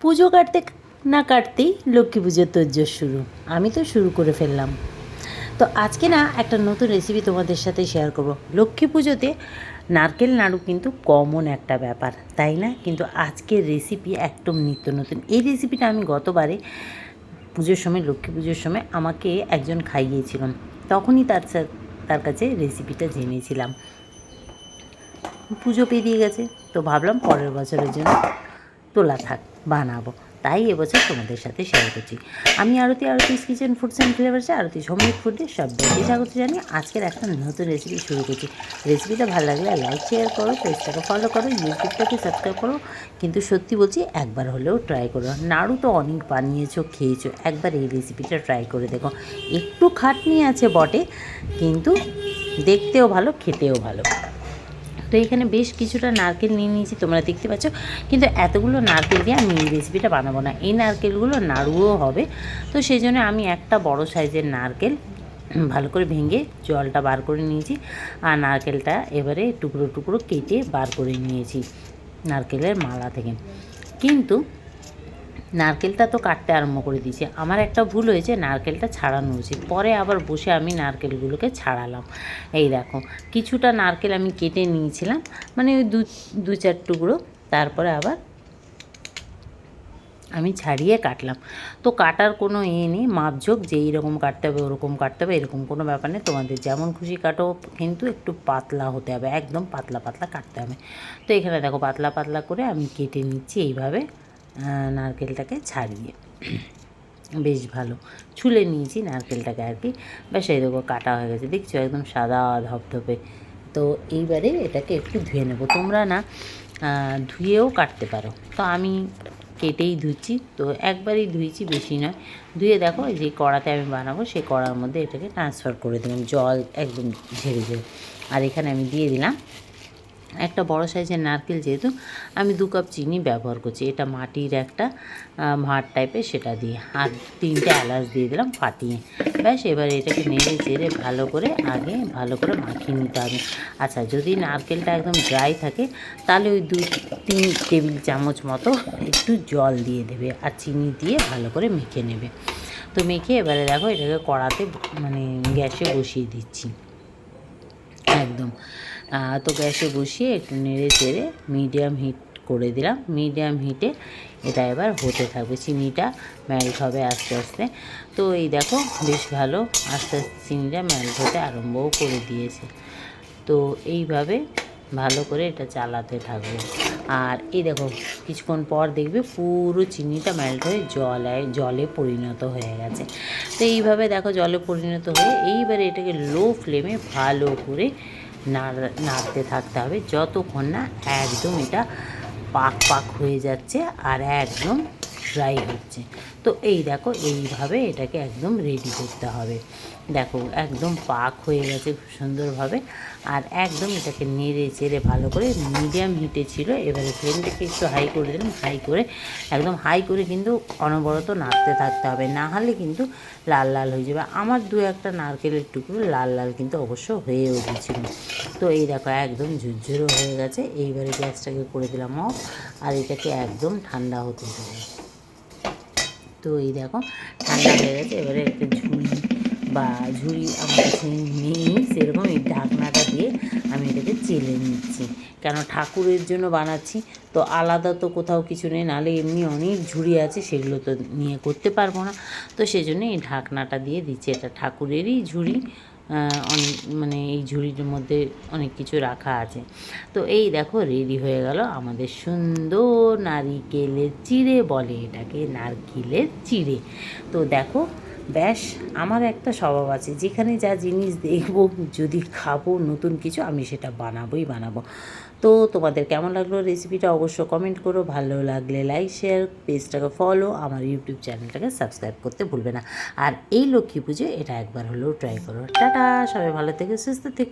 পুজো কাটতে না কাটতেই লক্ষ্মী পুজোর তোজ্জোর শুরু। আমি তো শুরু করে ফেললাম। তো আজকে না একটা নতুন রেসিপি তোমাদের সাথে শেয়ার করব। লক্ষ্মী পুজোতে নারকেল, নাড়ু কিন্তু কমন একটা ব্যাপার, তাই না? কিন্তু আজকের রেসিপি একদম নিত্য নতুন। এই রেসিপিটা আমি গতবারে পুজোর সময়, লক্ষ্মী পুজোর সময় আমাকে একজন খাইয়েছিলাম তখনই তার তার কাছে রেসিপিটা জেনেছিলাম। পুজো পেরিয়ে গেছে, তো ভাবলাম পরের বছরের জন্য তোলা থাক, বানাবো। তাই এবছর তোমাদের সাথে শেয়ার করছি। আমি Aarti, Aarti's kitchen foods and ফ্লেভার্সে Aarti homemade ফুডে সবাইকে স্বাগত জানি আজকের একটা নতুন রেসিপি শুরু করছি। রেসিপিটা ভালো লাগলে লাইক শেয়ার করো পেজটাকে ফলো করো ইউটিউবটাকে সাবস্ক্রাইব করো। কিন্তু সত্যি বলছি, একবার হলেও ট্রাই করো। নাড়ু তো অনেক বানিয়েছো, খেয়েছো, একবার এই রেসিপিটা ট্রাই করে দেখো। একটু খাটনি আছে বটে, কিন্তু দেখতেও ভালো, খেতেও ভালো। তো এখানে বেশ কিছুটা নারকেল নিয়ে নিয়েছি, তোমরা দেখতে পাচ্ছ। কিন্তু এতগুলো নারকেল দিয়ে আমি এই রেসিপিটা বানাবো না। এই নারকেলগুলো নাড়ুও হবে। তো সেই জন্য আমি একটা বড় সাইজের নারকেল ভালো করে ভেঙে জলটা বার করে নিয়েছি। আর নারকেলটা এবারে টুকরো টুকরো কেটে বার করে নিয়েছি নারকেলের মালা থেকে। কিন্তু নারকেলটা তো কাটতে আরম্ভ করে দিয়েছি। আমার একটা ভুল হয়েছে, নারকেলটা ছাড়ানো উচিত পরে আবার বসে আমি নারকেলগুলোকে ছাড়ালাম। এই দেখো, কিছুটা নারকেল আমি কেটে নিয়েছিলাম মানে ওই দু দু চার টুকরো। তারপরে আবার আমি ছাড়িয়ে কাটলাম। তো কাটার কোনো এ নেই, মাপঝোক যে এইরকম কাটতে হবে ওরকম কাটতে হবে, এরকম কোনো ব্যাপার নেই। তোমাদের যেমন খুশি কাটো, কিন্তু একটু পাতলা হতে হবে, একদম পাতলা পাতলা কাটতে হবে। তো এখানে দেখো, পাতলা পাতলা করে আমি কেটে নিচ্ছি, এইভাবে নারকেলটাকে ছাড়িয়ে। বেশ ভালো। ছুলে নিয়েছি নারকেলটাকে আর কি। ব্যাস এই দেখো, কাটা হয়ে গেছে। দেখছ, একদম সাদা ধপধপে। তো এইবারে এটাকে একটু ধুয়ে নেব। তোমরা না ধুয়েও কাটতে পারো। তো আমি কেটেই ধুচ্ছি। তো একবারই ধুয়েছি, বেশি নয়। ধুয়ে দেখো যে কড়াতে আমি বানাবো, সেই কড়ার মধ্যে এটাকে ট্রান্সফার করে দিলাম। জল একদম ঝেড়ে ঝেড়ে। আর এখানে আমি দিয়ে দিলাম একটা বড় সাইজের নারকেল যেহেতু আমি দু কাপ চিনি ব্যবহার করছি। এটা মাটির একটা ভাঁড় টাইপের সেটা দিয়ে। আর তিনটে এলাচ দিয়ে দিলাম ফাটিয়ে। ব্যাস, এবার এটাকে নেড়ে চেড়ে ভালো করে আগে ভালো করে মাখিয়ে নিতে হবে। আচ্ছা যদি নারকেলটা একদম ড্রাই থাকে, তাহলে ওই দু তিন টেবিল চামচ মতো একটু জল দিয়ে দেবে আর চিনি দিয়ে ভালো করে মেখে নেবে। তো মেখে এবারে দেখো এটাকে কড়াতে মানে গ্যাসে বসিয়ে দিচ্ছি। একদম। তো গ্যাসে বসিয়ে একটু নেড়ে চেড়ে মিডিয়াম হিট করে দিলাম। মিডিয়াম হিটে এটা এবার হতে থাকবে। চিনিটা মেল্ট হবে আস্তে আস্তে। তো এই দেখো, বেশ ভালো আস্তে আস্তে চিনিটা মেল্ট হতে আরম্ভও করে দিয়েছে। তো এইভাবে ভালো করে এটা চালাতে থাকব। আর এই দেখো, কিছুক্ষণ পর দেখবে পুরো চিনিটা মেল্ট হয়ে জলে জলে পরিণত হয়ে গেছে। তো এইভাবে দেখো, জলে পরিণত হয়ে এইবারে এটাকে লো ফ্লেমে ভালো করে নাড়, নাড়তে থাকতে হবে। যতক্ষণ না একদম এটা পাক পাক হয়ে যাচ্ছে আর একদম ড্রাই হচ্ছে। তো এই দেখো, এইভাবে এটাকে একদম রেডি করতে হবে। দেখো, একদম পাক হয়ে গেছে খুব সুন্দরভাবে। আর একদম এটাকে নেড়ে চেড়ে ভালো করে মিডিয়াম হিটে ছিল, এবারে ফ্লেমটাকে একটু হাই করে দিলাম হাই করে, একদম হাই করে কিন্তু অনবরত নাড়তে থাকতে হবে। না হলে কিন্তু লাল লাল হয়ে যাবে। আমার দু একটা নারকেলের টুকরো লাল লাল কিন্তু অবশ্য হয়ে উঠেছিল। তো এই দেখো, একদম ঝুরঝুরো হয়ে গেছে। এইবারে গ্যাসটাকে করে দিলাম অফ আর এটাকে একদম ঠান্ডা হতে দেবো। তো এই দেখো, ঠান্ডা হয়ে গেছে, এবারে একটা ঝুড়ি বা ঝুড়ি আমার কাছে নেই, সেরকম এই ঢাকনাটা দিয়ে আমি এটাকে চেলে নিচ্ছি। কেন ঠাকুরের জন্য বানাচ্ছি, তো আলাদা তো কোথাও কিছু নেই, নাহলে এমনি অনেক ঝুড়ি আছে, সেগুলো তো নিয়ে করতে পারব না। তো সেই জন্যে এই ঢাকনাটা দিয়ে দিচ্ছি, এটা ঠাকুরেরই ঝুড়ি অনেক মানে এই ঝুড়ির মধ্যে অনেক কিছু রাখা আছে। তো এই দেখো রেডি হয়ে গেল আমাদের সুন্দর নারিকেলের চিড়ে, বলে এটাকে নারকেলের চিড়ে। তো দেখো ব্যাস, আমার একটা স্বভাব আছে, যেখানে যা জিনিস দেখব, যদি খাব, নতুন কিছু, আমি সেটা বানাবোই বানাবো। তো তোমাদের কেমন লাগল রেসিপিটা অবশ্য কমেন্ট করো, ভালো লাগলে লাইক শেয়ার পেজটাকে ফলো আমার ইউটিউব চ্যানেলটাকে সাবস্ক্রাইব করতে ভুলবে না। আর এই লক্ষ্মী পুজো, এটা একবার হলেও ট্রাই করো। টাটা, সবাই ভালো থেকে, সুস্থ থেকে।